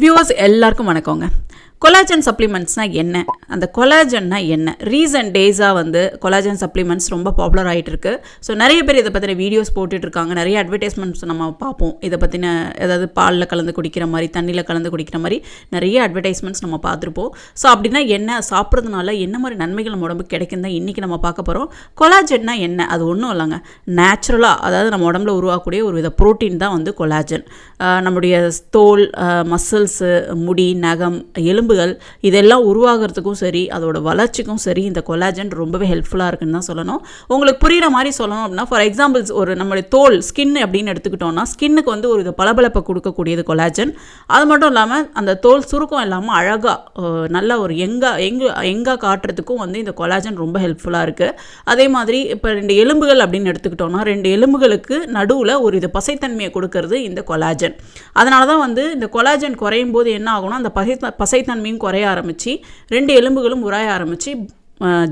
Viewers எல்லாருக்கும் வணக்கங்க. Collagen சப்ளிமெண்ட்ஸ்னால் என்ன? அந்த கொலாஜன்னா என்ன? ரீசன்ட் டேஸாக வந்து கொலாஜன் சப்ளிமெண்ட்ஸ் ரொம்ப பாப்புலர் ஆகிட்டு இருக்கு ஸோ நிறைய பேர் இதை பற்றின வீடியோஸ் போட்டுட்ருக்காங்க நிறைய அட்வர்டைஸ்மெண்ட்ஸ் நம்ம பார்ப்போம். இதை பற்றின ஏதாவது பாலில் கலந்து குடிக்கிற மாதிரி தண்ணியில் கலந்து குடிக்கிற மாதிரி நிறைய அட்வர்டைஸ்மெண்ட்ஸ் நம்ம பார்த்துருப்போம். ஸோ அப்படின்னா என்ன? சாப்பிட்றதுனால என்ன மாதிரி நன்மைகள் நம்ம உடம்புக்கு கிடைக்கும் தான் இன்றைக்கி நம்ம பார்க்க போகிறோம் கொலாஜன்னா என்ன? அது ஒன்றும் இல்லைங்க. நேச்சுரலாக அதாவது நம்ம உடம்புல உருவாக்கக்கூடிய ஒரு வித ப்ரோட்டீன் தான் வந்து கொலாஜன் நம்முடைய தோல் மசில்ஸு முடி நகம் எலும்பு எலும்புகள் இதெல்லாம் உருவாகிறதுக்கும் சரி அதோட வளர்ச்சிக்கும் சரி இந்த கொலாஜன் ரொம்பவே ஹெல்ப்ஃபுல்லாக இருக்குன்னு தான் சொல்லணும். உங்களுக்கு புரிகிற மாதிரி சொல்லணும் அப்படின்னா ஃபார் எக்ஸாம்பிள்ஸ் ஒரு நம்மளுடைய தோல் ஸ்கின் அப்படின்னு எடுத்துக்கிட்டோம்னா ஸ்கின்னுக்கு வந்து ஒரு இது பளபளப்பை கொடுக்கக்கூடியது கொலாஜன் அது மட்டும் இல்லாமல் அந்த தோல் சுருக்கம் இல்லாமல் அழகாக நல்ல ஒரு எங்கா எங்கு எங்கா காட்டுறதுக்கும் வந்து இந்த கொலாஜன் ரொம்ப ஹெல்ப்ஃபுல்லாக இருக்குது அதே மாதிரி இப்போ ரெண்டு எலும்புகள் அப்படின்னு எடுத்துக்கிட்டோம்னா ரெண்டு எலும்புகளுக்கு நடுவில் ஒரு இது பசைத்தன்மையை கொடுக்கறது இந்த கொலாஜன் அதனால தான் வந்து இந்த கொலாஜன் குறையும் போது என்ன ஆகும்னா அந்த பசை தன்மையும் குறைய ஆரம்பித்து ரெண்டு எலும்புகளும் உராய ஆரம்பித்து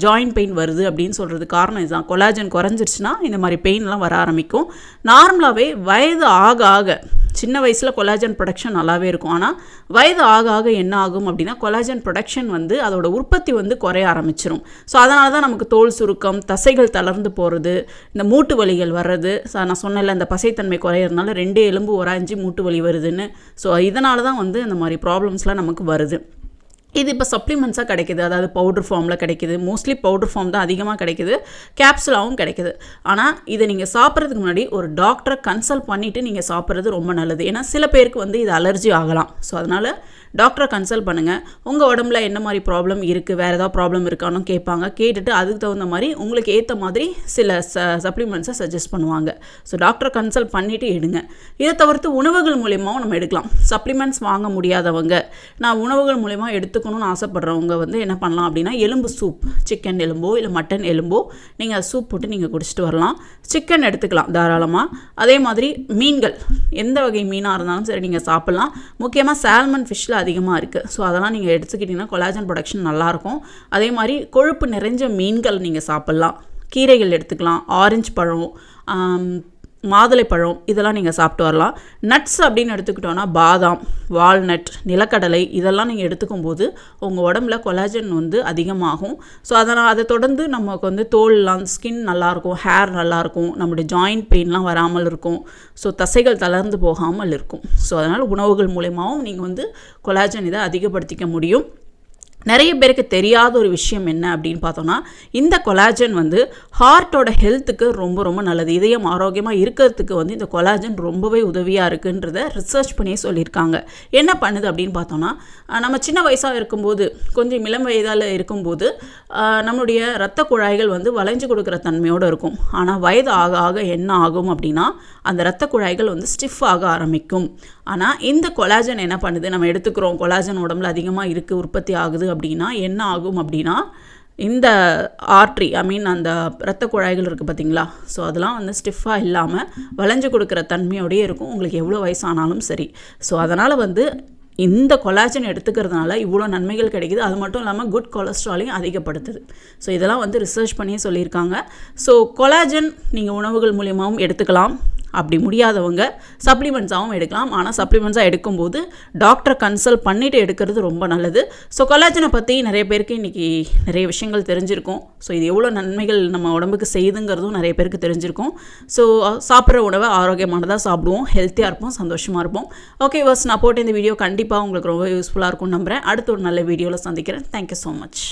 ஜாயிண்ட் பெயின் வருது அப்படின்னு சொல்கிறது காரணம் இதுதான். கொலாஜன் குறைஞ்சிருச்சுன்னா இந்த மாதிரி பெயின்லாம் வர ஆரம்பிக்கும். நார்மலாகவே வயது ஆக ஆக சின்ன வயசில் கொலாஜன் ப்ரொடக்ஷன் நல்லாவே இருக்கும். ஆனால் வயது ஆக ஆக என்ன ஆகும் அப்படின்னா கொலாஜன் ப்ரொடக்ஷன் வந்து அதோட உற்பத்தி வந்து குறைய ஆரம்பிச்சிரும். ஸோ அதனால தான் நமக்கு தோல் சுருக்கம் தசைகள் தளர்ந்து போகிறது இந்த மூட்டு வலிகள் வர்றது. ஸோ நான் சொன்னல இந்த பசைத்தன்மை குறையிறதுனால ரெண்டு எலும்பு உராய்ஞ்சி மூட்டு வலி வருதுன்னு. ஸோ இதனால தான் வந்து இந்த மாதிரி ப்ராப்ளம்ஸ்லாம் நமக்கு வருது. இது இப்போ சப்ளிமெண்ட்ஸாக கிடைக்கிது. அதாவது பவுடர் ஃபார்மில் கிடைக்கிது. மோஸ்ட்லி பவுடர் ஃபார்ம் தான் அதிகமாக கிடைக்கிது. கேப்சுலாகவும் கிடைக்கிது. ஆனால் இதை நீங்கள் சாப்பிட்றதுக்கு முன்னாடி ஒரு டாக்டரை கன்சல்ட் பண்ணிவிட்டு நீங்கள் சாப்பிட்றது ரொம்ப நல்லது. ஏன்னா சில பேருக்கு வந்து இது அலர்ஜி ஆகலாம். ஸோ அதனால் டாக்டரை கன்சல்ட் பண்ணுங்கள் உங்கள் உடம்புல என்ன மாதிரி ப்ராப்ளம் இருக்குது வேறு ஏதாவது ப்ராப்ளம் இருக்கான்னு கேட்பாங்க. கேட்டுட்டு அதுக்கு தகுந்த மாதிரி உங்களுக்கு ஏற்ற மாதிரி சில ச சப்ளிமெண்ட்ஸை சஜஸ்ட் பண்ணுவாங்க. ஸோ டாக்டரை கன்சல்ட் பண்ணிவிட்டு எடுங்க. இதை தவிர்த்து உணவுகள் மூலியமாகவும் நம்ம எடுக்கலாம். சப்ளிமெண்ட்ஸ் வாங்க முடியாதவங்க. நான் உணவுகள் மூலிமா எடுத்துக்கணும்னு ஆசைப்பட்றவங்க வந்து என்ன பண்ணலாம் அப்படின்னா எலும்பு சூப் சிக்கன் எலும்போ இல்லை மட்டன் எலும்போ நீங்கள் சூப் போட்டு நீங்கள் குடிச்சிட்டு வரலாம். சிக்கன் எடுத்துக்கலாம் தாராளமாக அதே மாதிரி மீன்கள் எந்த வகை மீனாக இருந்தாலும் சரி நீங்கள் சாப்பிட்லாம். முக்கியமாக சால்மன் ஃபிஷ்ஷில் அதிகமாக இருக்குது ஸோ அதெல்லாம் நீங்கள் எடுத்துக்கிட்டிங்கன்னா கொலாஜன் ப்ரொடக்ஷன் நல்லாயிருக்கும். அதே மாதிரி கொழுப்பு நிறைஞ்ச மீன்கள் நீங்கள் சாப்பிட்லாம். கீரைகள் எடுத்துக்கலாம். ஆரஞ்சு பழம் மாதுளைப்பழம் இதெல்லாம் நீங்கள் சாப்பிட்டு வரலாம். நட்ஸ் அப்படின்னு எடுத்துக்கிட்டோன்னா பாதாம் வால்நட் நிலக்கடலை இதெல்லாம் நீங்கள் எடுத்துக்கும் போது உங்கள் உடம்புல கொலாஜன் வந்து அதிகமாகும். ஸோ அதனால் அதை தொடர்ந்து நமக்கு வந்து தோல்லாம் ஸ்கின் நல்லாயிருக்கும் ஹேர் நல்லாயிருக்கும் நம்முடைய ஜாயிண்ட் பெயின்லாம் வராமல் இருக்கும். ஸோ தசைகள் தளர்ந்து போகாமல் இருக்கும். ஸோ அதனால் உணவுகள் மூலயமாவும் நீங்கள் வந்து கொலாஜன் இதை அதிகப்படுத்திக்க முடியும். நிறைய பேருக்கு தெரியாத ஒரு விஷயம் என்ன அப்படின்னு பார்த்தோன்னா இந்த கொலாஜன் வந்து ஹார்ட்டோட ஹெல்த்துக்கு ரொம்ப ரொம்ப நல்லது. இதயம் ஆரோக்கியமாக இருக்கிறதுக்கு வந்து இந்த கொலாஜன் ரொம்பவே உதவியாக இருக்குன்றத ரிசர்ச் பண்ணி சொல்லியிருக்காங்க. என்ன பண்ணுது அப்படின்னு பார்த்தோன்னா நம்ம சின்ன வயசாக இருக்கும்போது கொஞ்சம் இளம் வயதால் இருக்கும்போது நம்மளுடைய ரத்த குழாய்கள் வந்து வளைஞ்சு கொடுக்குற தன்மையோடு இருக்கும். ஆனால் வயது ஆக ஆக என்ன ஆகும் அப்படின்னா அந்த ரத்த குழாய்கள் வந்து ஸ்டிஃப் ஆக ஆரம்பிக்கும். ஆனால் இந்த கொலாஜன் என்ன பண்ணுது? நம்ம எடுத்துக்கிறோம். கொலாஜன் உடம்புல அதிகமாக இருக்குது உற்பத்தி ஆகுது அப்படின்னா என்ன ஆகும் அப்படின்னா இந்த ஆர்ட்ரி ஐ மீன் அந்த இரத்த குழாய்கள் இருக்குது பார்த்தீங்களா ஸோ அதெல்லாம் வந்து ஸ்டிஃபாக இல்லாமல் வளைஞ்சு கொடுக்குற தன்மையோடயே இருக்கும். உங்களுக்கு எவ்வளோ வயசானாலும் சரி. ஸோ அதனால் வந்து இந்த கொலாஜன் எடுத்துக்கிறதுனால இவ்வளோ நன்மைகள் கிடைக்குது. அது மட்டும் இல்லாமல் குட் கொலஸ்ட்ராலையும் அதிகப்படுத்துது. ஸோ இதெல்லாம் வந்து ரிசர்ச் பண்ணியே சொல்லியிருக்காங்க. ஸோ கொலாஜன் நீங்கள் உணவுகள் மூலியமாகவும் எடுத்துக்கலாம். அப்படி முடியாதவங்க சப்ளிமெண்ட்ஸாகவும் எடுக்கலாம். ஆனால் சப்ளிமெண்ட்ஸாக எடுக்கும்போது டாக்டரை கன்சல்ட் பண்ணிவிட்டு எடுக்கிறது ரொம்ப நல்லது. ஸோ கொலாஜனை பற்றி நிறைய பேருக்கு இன்றைக்கி நிறைய விஷயங்கள் தெரிஞ்சிருக்கும். ஸோ இது எவ்வளோ நன்மைகள் நம்ம உடம்புக்கு செய்யுதுங்கிறதும் நிறைய பேருக்கு தெரிஞ்சிருக்கும். ஸோ சாப்பிட்ற உணவை ஆரோக்கியமானதாக சாப்பிடுவோம். ஹெல்த்தியாக இருப்போம். சந்தோஷமாக இருப்போம். ஓகே வர்ஸ் நான் போட்ட இந்த வீடியோ கண்டிப்பாக உங்களுக்கு ரொம்ப யூஸ்ஃபுல்லாக இருக்கும்னு நம்புகிறேன் அடுத்த ஒரு நல்ல வீடியோவில் சந்திக்கிறேன். Thank you so much